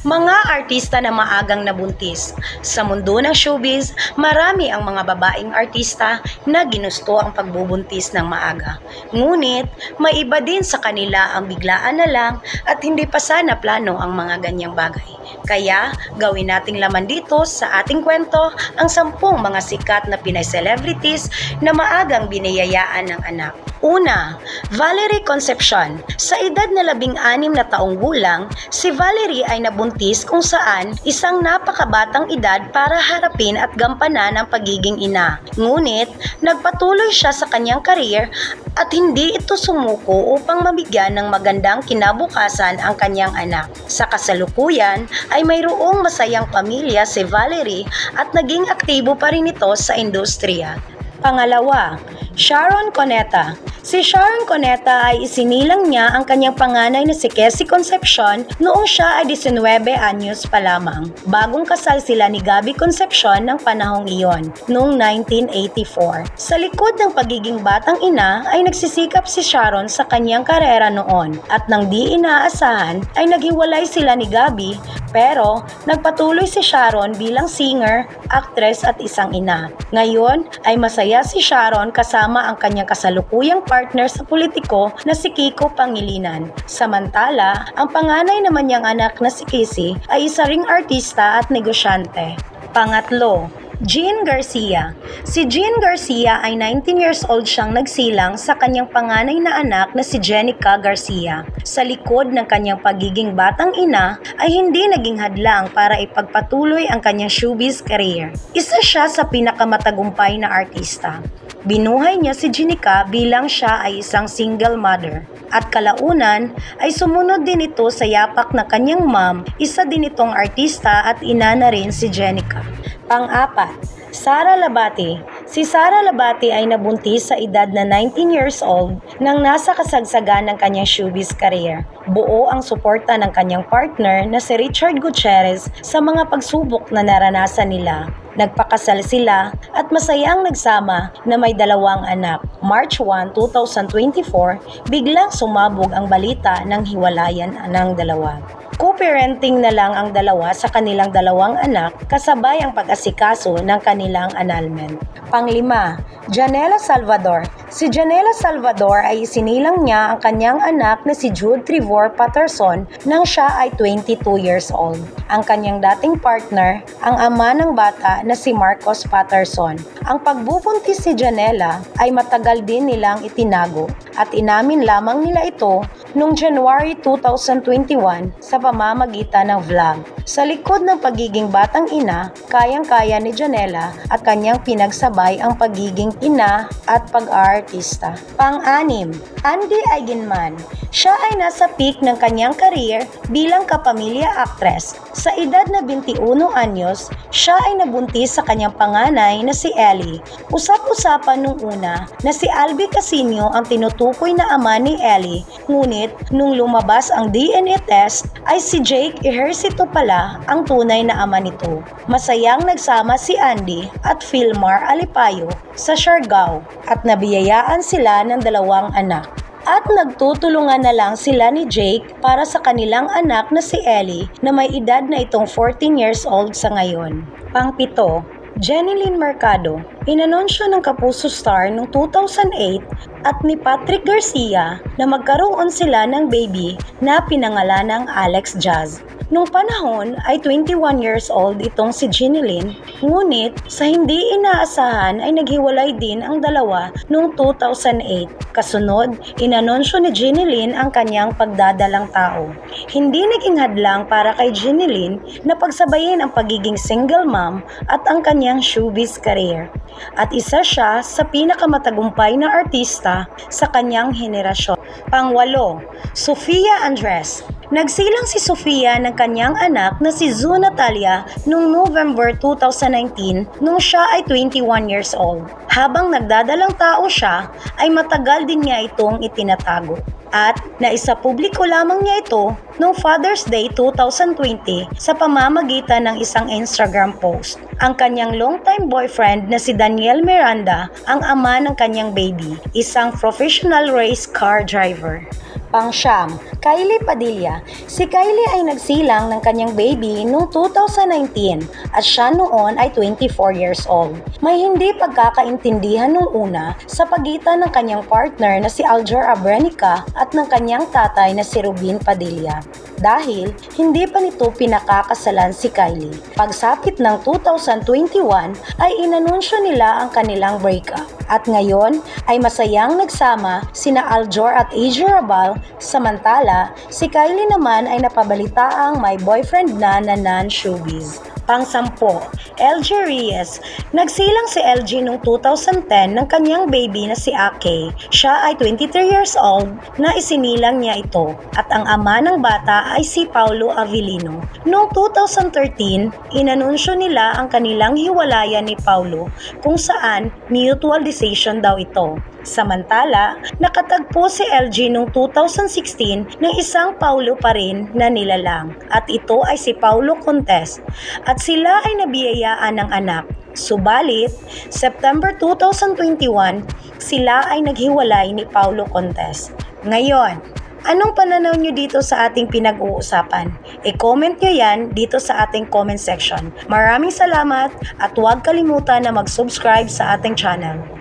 Mga artista na maagang nabuntis. Sa mundo ng showbiz, marami ang mga babaeng artista na ginusto ang pagbubuntis ng maaga. Ngunit, may iba din sa kanila ang biglaan na lang at hindi pa sana plano ang mga ganyang bagay. Kaya, gawin nating laman dito sa ating kwento ang sampung mga sikat na Pinay celebrities na maagang biniyayaan ng anak. Una, Valerie Concepcion. Sa edad na labing anim na taong gulang, si Valerie ay nabuntis kung saan isang napakabatang edad para harapin at gampanan ang pagiging ina. Ngunit, nagpatuloy siya sa kanyang karir at hindi ito sumuko upang mabigyan ng magandang kinabukasan ang kanyang anak. Sa kasalukuyan ay mayroong masayang pamilya si Valerie at naging aktibo pa rin ito sa industriya. Pangalawa, Sharon Coneta. Si Sharon Coneta ay isinilang niya ang kanyang panganay na si Cassie Concepcion noong siya ay 19 anyos pa lamang. Bagong kasal sila ni Gabby Concepcion ng panahong iyon, noong 1984. Sa likod ng pagiging batang ina ay nagsisikap si Sharon sa kanyang karera noon at nang di inaasahan ay naghiwalay sila ni Gabby pero nagpatuloy si Sharon bilang singer, actress at isang ina. Ngayon ay masaya si Sharon kasama ang kanyang kasalukuyang partner sa politiko na si Kiko Pangilinan. Samantala, ang panganay naman niyang anak na si Casey ay isa ring artista at negosyante. Pangatlo, Jean Garcia. Si Jean Garcia ay 19 years old siyang nagsilang sa kanyang panganay na anak na si Jenica Garcia. Sa likod ng kanyang pagiging batang ina ay hindi naging hadlang para ipagpatuloy ang kanyang showbiz career. Isa siya sa pinakamatagumpay na artista. Binuhay niya si Jenica bilang siya ay isang single mother. At kalaunan ay sumunod din ito sa yapak ng kanyang mom, isa din itong artista at ina na rin si Jenica. Pang-apat, Sara Labati. Si Sara Labati ay nabuntis sa edad na 19 years old nang nasa kasagsagan ng kanyang showbiz career. Buo ang suporta ng kanyang partner na si Richard Gutierrez sa mga pagsubok na naranasan nila. Nagpakasal sila at masayang nagsama na may dalawang anak. March 1, 2024, biglang sumabog ang balita ng hiwalayan ng dalawa. Co-parenting na lang ang dalawa sa kanilang dalawang anak kasabay ang pag-asikaso ng kanilang annulment. Panglima, Janela Salvador. Si Janela Salvador ay isinilang niya ang kanyang anak na si Jude Trevor Patterson nang siya ay 22 years old. Ang kanyang dating partner, ang ama ng bata na si Marcos Patterson. Ang pagbubuntis si Janela ay matagal din nilang itinago at inamin lamang nila ito noong January 2021 sa pamamagitan ng vlog. Sa likod ng pagiging batang ina, kayang-kaya ni Janela at kanyang pinagsabay ang pagiging ina at pag-aartista. Pang-anim, Andy Eigenman. Siya ay nasa peak ng kanyang career bilang kapamilya actress. Sa edad na 21 anyos, siya ay nabuntis sa kanyang panganay na si Ellie. Usap-usapan nung una na si Albi Casino ang tinutukoy na ama ni Ellie, ngunit nung lumabas ang DNA test ay si Jake Ejercito pala ang tunay na ama nito. Masayang nagsama si Andy at Philmar Alipayo sa Siargao at nabiyayaan sila ng dalawang anak. At nagtutulungan na lang sila ni Jake para sa kanilang anak na si Ellie na may edad na itong 14 years old sa ngayon. Pangpito, Jeneline Mercado. Inanunsyo ng Kapuso Star noong 2008 at ni Patrick Garcia na magkaroon sila ng baby na pinangalan ng Alex Jazz. Nung panahon ay 21 years old itong si Jeneline, ngunit sa hindi inaasahan ay naghiwalay din ang dalawa noong 2008. Kasunod, inanunsyo ni Jeneline ang kanyang pagdadalang tao. Hindi naging hadlang para kay Jeneline na pagsabayin ang pagiging single mom at ang kanyang showbiz career. At isa siya sa pinakamatagumpay na artista sa kanyang henerasyon. Pangwalo, Sofia Andres. Nagsilang si Sofia ng kanyang anak na si Zu Natalia noong November 2019 nung siya ay 21 years old. Habang nagdadalang tao siya, ay matagal din niya itong itinatago. At naisa publiko lamang niya ito noong Father's Day 2020 sa pamamagitan ng isang Instagram post. Ang kanyang longtime boyfriend na si Daniel Miranda ang ama ng kanyang baby, isang professional race car driver. Pangsyam, Kylie Padilla. Si Kylie ay nagsilang ng kanyang baby noong 2019 at siya noon ay 24 years old. May hindi pagkakaintindihan nung una sa pagitan ng kanyang partner na si Alger Abrenica at ng kanyang tatay na si Rubin Padilla. Dahil hindi pa nito pinakakasalan si Kylie. Pagsapit ng 2021 ay inanunsyo nila ang kanilang breakup. At ngayon ay masayang nagsama sina Aljor at Asia Rabal, samantala si Kylie naman ay napabalitaang may boyfriend na na non-showbiz. Pang-sampo, LG Reyes. Nagsilang si LG noong 2010 ng kanyang baby na si Ake. Siya ay 23 years old na isinilang niya ito at ang ama ng bata ay si Paulo Avellino. Noong 2013, inanunsyo nila ang kanilang hiwalayan ni Paulo kung saan mutual decision daw ito. Samantala, nakatagpo si LG noong 2016 ng isang Paulo pa rin na nilalang at ito ay si Paulo Contes at sila ay nabiyayaan ng anak. Subalit, September 2021, sila ay naghiwalay ni Paulo Contes. Ngayon, anong pananaw nyo dito sa ating pinag-uusapan? E-comment nyo yan dito sa ating comment section. Maraming salamat at huwag kalimutan na mag-subscribe sa ating channel.